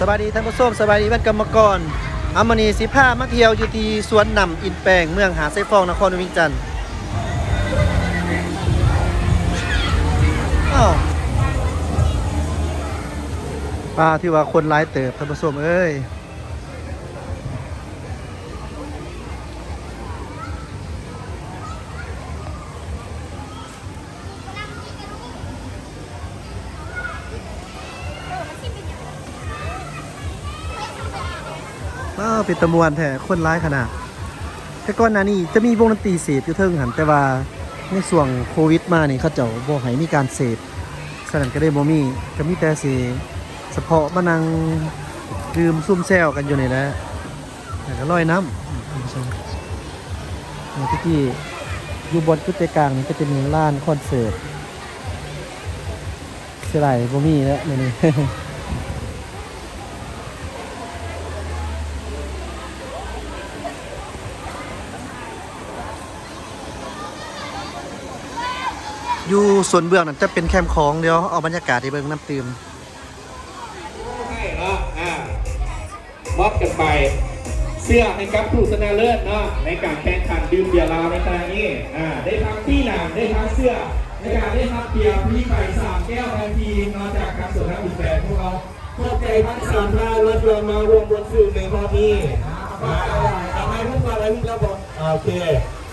สบายดีท่านผู้ชมสบายดีบ้านกรรมกรอามานีสิพามาเที่ยวอยู่ที่สวนนำอินแปลงเมืองหาไซฟองนครวิงจันทร์อ้าวป้าที่ว่าคนร้ายเติบท่านผู้ชมเอ้ย เป็นตะมวนแท้คนร้ายขนาด แต่ก่อนหน้านี้จะมีวงดนตรีเสพอยู่เทิงหันแต่ว่าในช่วงโควิดมานี่เขาเจ้าบ่ให้มีการเสพฉะนั้นก็ได้บ่มีก็มีแต่สิเฉพาะมานั่งดื่มซุ่มแซวกันอยู่นี่แหละแล้วก็ลอยน้ำนี่ที่ที่อยู่บนกุฏกลางนี่ก็จะมีร้านคอนเสิร์ตเสียดายบ่มีแล้วนี้ อยู่ส่วนเบื้องนั้นจะเป็นแคมป์ของเดี๋ยวเอาบรรยากาศที่เบิ่งน้ำตืมให้เนาะอ่ามอบกันไป เสื้อให้กับผู้ชนะเลิศเนาะในการแข่งขันดื่มเบียร์ลาวในครั้งนี้อ่าได้ทั้งที่หนังได้ทั้งเสื้อในการได้ทั้งเบียร์พี่ไปสามแก้วทันทีนอกจากการสวนน้ำอุ่นแฝงพวกเราพวกใจทั้งสามท่านรถยนต์มารวมบนสื่อในรอบนี้อ่าเอาไปทุกคนอะไรทุกระบอ่าโอเค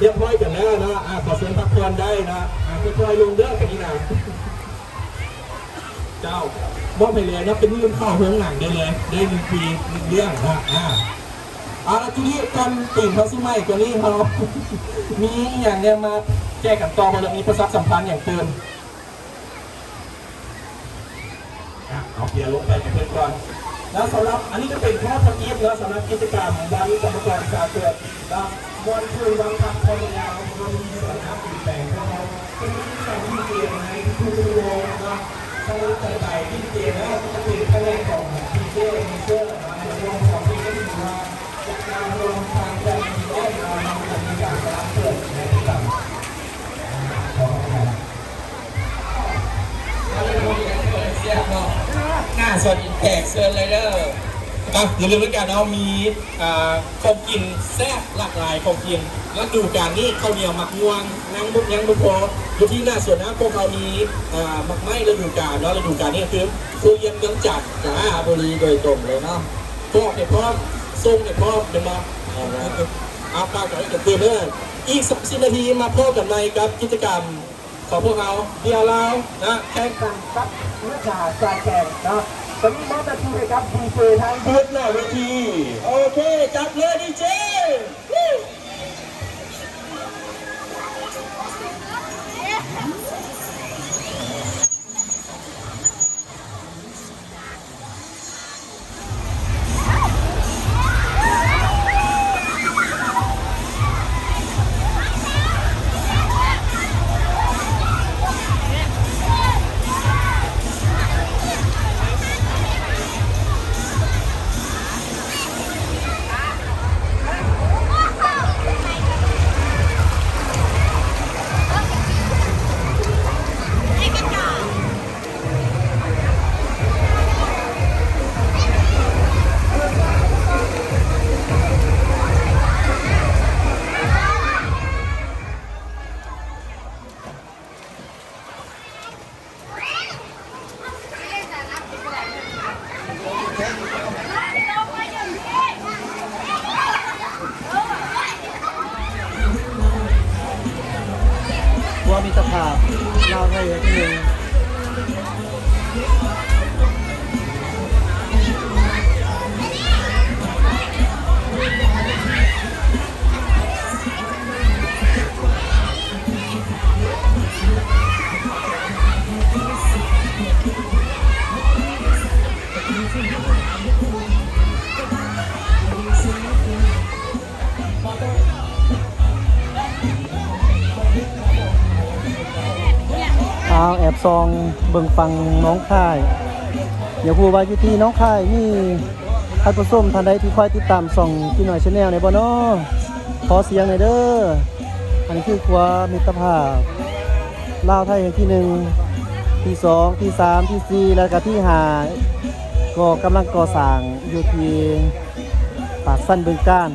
เรียบร้อยกันแล้วนะอ่าขอเชิญพักผ่อนได้นะอ่าค่อยๆลงเด้อกันนี่นะเจ้ามอบไปเลยนะเป็นเรื่องเข้าเรื่องหนังได้เลยได้หนึ่งปีหนึ่งเรื่องนะอ่าเอาละทีนี้กันติ่งเขาสิไม่ตัวนี้เรามีอย่างเนี้ยมาแก้กันต่อมาแล้วมีประสับสัมพันธ์อย่างเติมอะเอาเกียร์ลงไปกันเพื่อนก่อน แล้วสำหรับอันนี้ก็เป็นแค่สกีฟแล้วสำหรับกิจกรรมวันกรรมกรการเกิดนะวันคืนวันพักคนยาววันมีสถานเปลี่ยนแปลงของเราเป็นกิจกรรที่เกียวในทุกๆโลกนะถ้าเราใส่ใจที่เจแล้วก็จะเป็นคะแนนของพีเจมิเซอร์นะรวมของที่ก็ถือว่าจากการรวมทางการมีได้เรานำจากการเปิดในที่ต่ำ แตกเซิร์เลยเด้อครับอย่าลืมด้วยกันเนาะมีอ่าของกินแซ่บหลากหลายของกินแล้วดูการนี่ข้าวเหนียวหมักม่วงนั่งบุกยังบุกพออยู่ที่หน้าสวนน้ำพวกเขามีอ่าหมักไม้ฤดูกาลเนาะฤดูกาลนี่คือคือเยี่ยมเมืองจัดจากอาบุรีโดยตรงเลยเนาะพวกเนี่ยพร้อมทรงเนี่ยพร้อมเป็นมาเอาปากกับกับเตือนเด้ออีกสักสิบนาทีมาพบกันในกับกิจกรรมของพวกเราเดียวเรานะแข่งกันครับเมื่อขาดการแข่งเนาะ ตอนนี้มอบหน้าที่เลยครับดีเจทางบูธหน้าเวที โอเค จับเลยดีเจ มีตะภาพเล่าให้ทีหนึง ซองเบิ่งฟังน้องค่ายเดี๋ยวครูว่าอยู่ที่น้องค่ายมีท่านผู้ชมท่านใดที่คอยติดตามส่องที่หน่อยชาแนลในบ่เนาะขอเสียงหน่อยเด้ออันนี้คือครัวมิตรภาพลาวไทยที่หนึ่งที่สองที่สามที่สี่แล้วก็ที่ห้าก็กำลังก่อสร้างอยู่ที่ปากสั้นบึงก้าน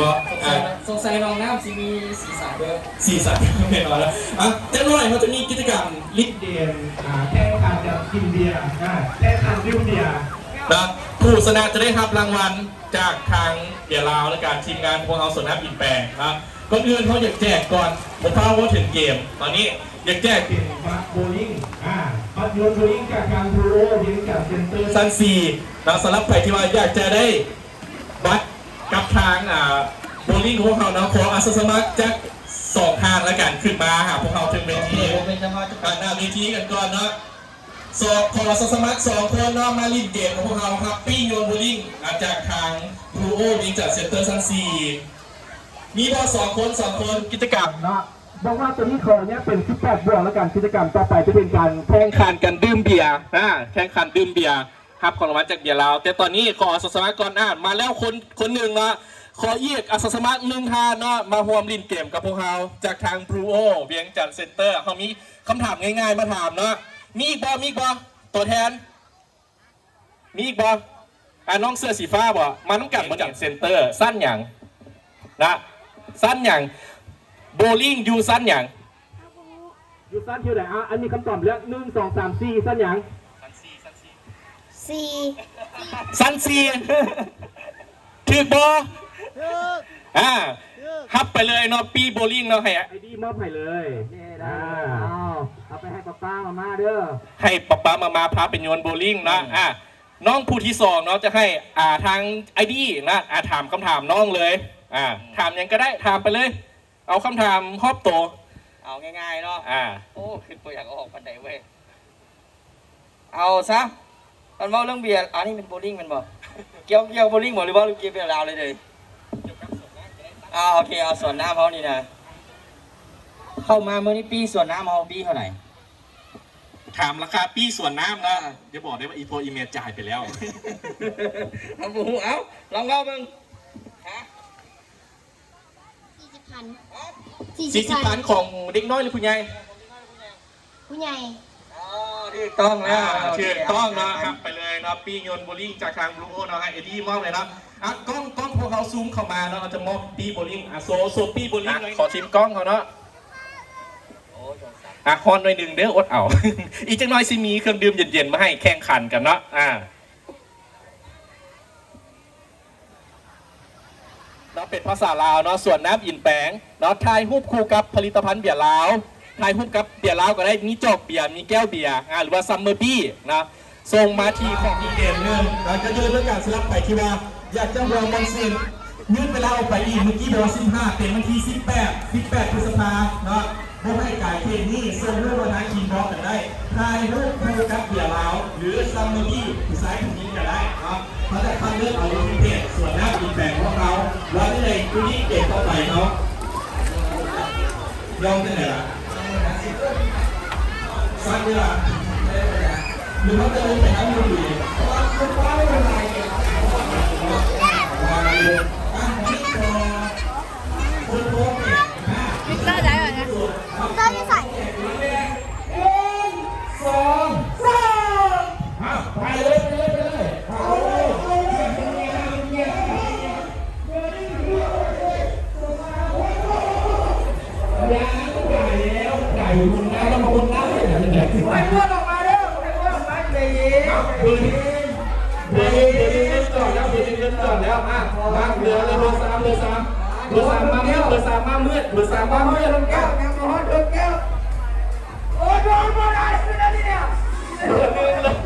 ละสามดีบ่อะสงสัยน้องน้ำสิมีสีสันด้วยสี่สามไม่น้อยแล้วอะจะหน่อยมันจะมีกิจกรรมลิดเดียนอ่าแข่งขันกับกินเบียร์อ่าแข่งขันดื่มเบียร์นะผู้ชนะจะได้รับรางวัลจากทางเบียร์ลาวและการทีมงานพวกเราสวนน้ำอินแปลงนะครับก่อนอื่นเขาอยากแจกก่อนผมพาว่าถึงเกม ตอนนี้อยากแจกเป็นบัตรโบลิ่งอ่าบัตรโยนโบลิ่งจากการทูโรเลี้ยงจากเซ็นเตอร์ซันซีนะสำหรับใครที่ว่าอยากจะได้บัตร กับทางอ่าโบลิ่งของพวกเขาเนาะขออาสาสมัครจากสองทางแล้วกันขึ้นมาหาพวกเขาถึงเวทีมเป็นเฉพาะจ้ากาหน้าเวทีกันก่อนเนาะสอบขออาสาสมัครสองคนเนาะมาลินเกมของพวกเราครับปี้โยนโบลิ่งจากทางบรูโอวิงจากเซ็นเตอร์ซันซีมีบอสองคนสองคนกิจกรรมนะบอกว่าตัวนี้ของเนี้ยเป็น18บวกแล้วกันกิจกรรมต่อไปจะเป็นการแข่งขันกันดื่มเบียร์อ่าแข่งขันดื่มเบียร์ รับของรางวัลจากเบียร์ลาว แต่ตอนนี้ขออาสาสมัครก่อนอ่านมาแล้วคนคนหนึ่งเนาะขอเอียกอาสาสมัครหนึ่งท่านเนาะมาร่วมลินเกมกับพวกเราจากทางบรูโอเวียงจันทร์เซ็นเตอร์เขามีคำถามง่ายๆมาถามเนาะมีอีกบอมีอีกบอตัวแทน มีอีกบออ่าน้องเสื้อสีฟ้าบอมาต้องกัดมาจากเซ็นเตอร์ สั้นอย่างนะสั้นอย่างโบลิ่งยูสั้นอย่างยูสั้นคิวไหนอะอันนี้คำตอบแล้วหนึ่งสองสามสี่สั้นยัง สี่ซันซีถือบออ่าฮับไปเลยเนาะปีโบลิ่งเนาะให้ไอดีมอบให้เลยอ่าเอาไปให้ป้าป้ามาม่าเด้อให้ป๊าป๊ามามาพาเป็นโยนโบลิ่งเนาะอ่าน้องผู้ที่สองเนาะจะให้อ่าทางไอดีนะอ่าถามคำถามน้องเลยอ่าถามยังก็ได้ถามไปเลย เอาคำถามครอบตัวเอาง่ายๆเนาะอ่าโอ้คือตัวอยากเอาออกปันไดเว้ยเอาซะ มันว่าเรื่องเบียร์อันนี้เป็นโบลิ่งแมันบอกเกี่ยวเกี่ยวโบลิ่งหมดหรือว่าเกี่ยวเป็นราวเลยเลยอ่าโอเคเอาส่วนน้ำเขานี่นะเข้ามาเมื่อนี้ปีส่วนน้ำเขาปีเท่าไหร่ถามราคาปีส่วนน้ำนะเดี๋ยวบอกได้ว่าอีโพอีเมลจ่ายไปแล้วเอาบูเอาลองเล่าเบิ่งฮะสี่สิบพันสี่สิบพันของเด็กน้อยหรือผู้ใหญ่ผู้ใหญ่ อ๋อถูกต้องแล้วเชื่อต้องนะครับไปเลยเนาะปีโยนโบลิ่งจากทางบลูโอเนาะฮะเอ็ดดี้มอบเลยเนาะอะกล้องกล้องพวกเขาซูมเข้ามาเนาะเราจะมอบปีโบลิ่งอะโซโซปีโบลิ่งหน่อยขอชิมกล้องเขาเนาะโอ้สงสารอะฮอนหน่อยหนึ่งเด้ออดเอา อีกจังน้อยสิมีเครื่องดื่มเย็นๆมาให้แข่งขันกันเนาะอ่าเนาะเป็นภาษาลาวเนาะส่วนน้ำอินแปงเนาะทายรูปคู่กับผลิตภัณฑ์เบียร์ลาว ทายรูปกับเบียร์ลาวก็ได้มีจอกเบียร์มีแก้วเบียร์อ่าหรือว่าซัมเมอร์บี้นะส่งมาที่ของดีเด่นหนึ่งเราจะยืนเรื่องการสลับไปที่ว่า อยากจะรองมันเซ็นยืดเวลาออกไปอีกเมื่อกี้บอกว่า15เป็นวันที่ 18 18พฤษภาเนาะบ่ให้กลายเพลงนี้ส่งรูปมาทางอินบ็อกกันได้ถ่ายรูปคู่กับเบียร์ลาว หรือซัมเมอร์ที่ผู้ชายคนนี้ก็ได้ครับเขาจะคัดเลือกเอาที่เพจส่วนหน้าอีแบบของเราว่าที่ไหนกูนี่เก็บเข้าไปเนาะยอมได้ไหนล่ะ สักเวลาหรือว่าจะลงไปน้ำมือดีเพราะว่าคุณว่าไม่เป็นไรเนี่ยมา เย็นเบอร์นี้เบอร์นี้เบอร์นี้เล่นก่อนแล้วเบอร์นี้เล่นก่อนแล้วอะมาเหลือเลยเบอร์สามเบอร์สามเบอร์สามมาเมืดเบอร์สามมาเมืดเบอร์สามมาเมืดแก้วแก้วมาฮอตแก้วโอ้ยโดนมาได้ขึ้นแล้วเนี่ยเบอร์หนึ่งเลย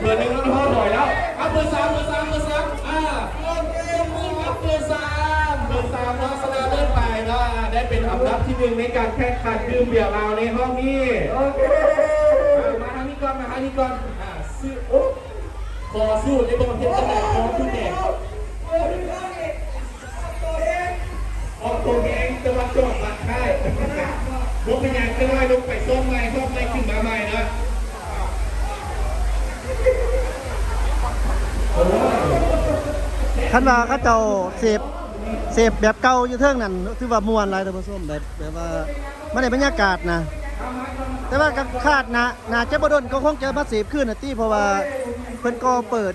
เบอร์หนึ่งแล้วฮอตหน่อยแล้วอะเบอร์สามเบอร์สามเบอร์สามอะโอเคมือครับเบอร์สามเบอร์สามเนาะชนะเลิศไปเนาะอะได้เป็นอันดับที่หนึ่งในการแข่งขันดื่มเบียร์ลาในห้องนี้โอเคมาทางนี้ก่อนมาทางนี้ก่อน ชื่อโอ้คอสู้ในบอลเทนต์ไหนคอสู้แดงออกตัวเองจะมาจอดบัตรได้ลุกไปยังจะได้ลุกไปส้มใหม่ส้มใหม่ขึ้นมาใหม่นะคันว่าเขาเจ้าเสพเสพแบบเก่าอยู่เทิงนั่นถือว่ามวนหลายท่านผู้มแบบแบบว่ามันได้บรรยากาศนะ แต่ว่าก็คาดนะน่าจะบ่ดนก็คงจะมาเสพขึ้นน่ะติเพราะว่าเพิ่นก็เปิด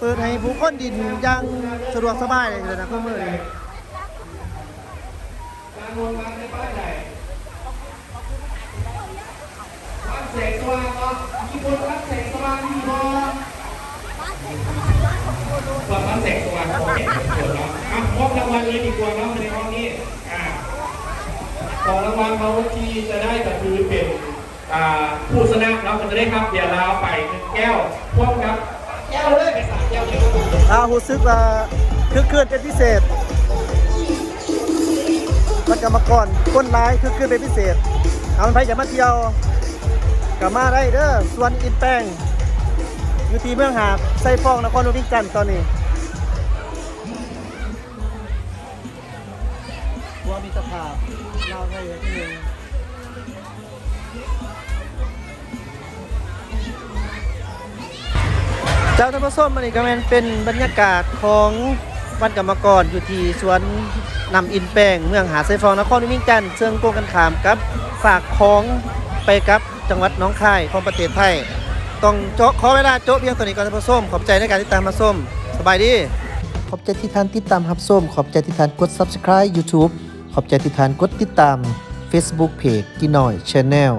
เปิดให้ผู้คนดินอย่างสะดวกสบายเลยนะเพิ่อนี้การลงมาในบ้านใหญ่บ้านแสงสว่างเนาะมีคนรับแสงสว่างมีบ่ว่าบ้านแสงสว่างของแก่คนเนาะอะมอบรางวัลเลยดีกว่าเนาะในห้องนี้ อะของรางวัลเขาที่จะได้ก็คือเป็นอ่าผู้ชนะเราก็จะได้ครับเดี๋ยวเราไปหนึ่งแก้วพร้อมครับ แก้วเลยไปสามแก้วเลยครับอารู้สึกว่าคือคืนเป็นพิเศษมันกรรมกรคนร้ายคือคืนเป็นพิเศษ เอามันไปจะมาเที่ยวกลับมาได้เด้อสวนอินแป้งอยู่ที่เมืองหาดไซฟองนครหลวงพิจันทร์ตอนนี้ว่ามีสภาพ เราให้เยอะนิดนึงเจ้าท่านผู้ชมมันนี่ก็แมนเป็นบรรยากาศของวันกรรมกรอยู่ที่สวนนำอินแป้งเมืองหาดไซฟองนครหลวงพิจันทร์เชิงโกงกันขามกับฝากของไปกับจังหวัดน้องคายของประเทศไทย ต้องโจะขอเวลาโจะเพียงตัวนี้ก่อนท่านผู้ชมขอบใจในการติดตามมาส้มสบายดีขอบใจที่ท่านติดตามรับส้มขอบใจที่ท่านกด subscribe YouTube ขอบใจที่ทานกดติดตาม Facebook Page กินหน่อย Channel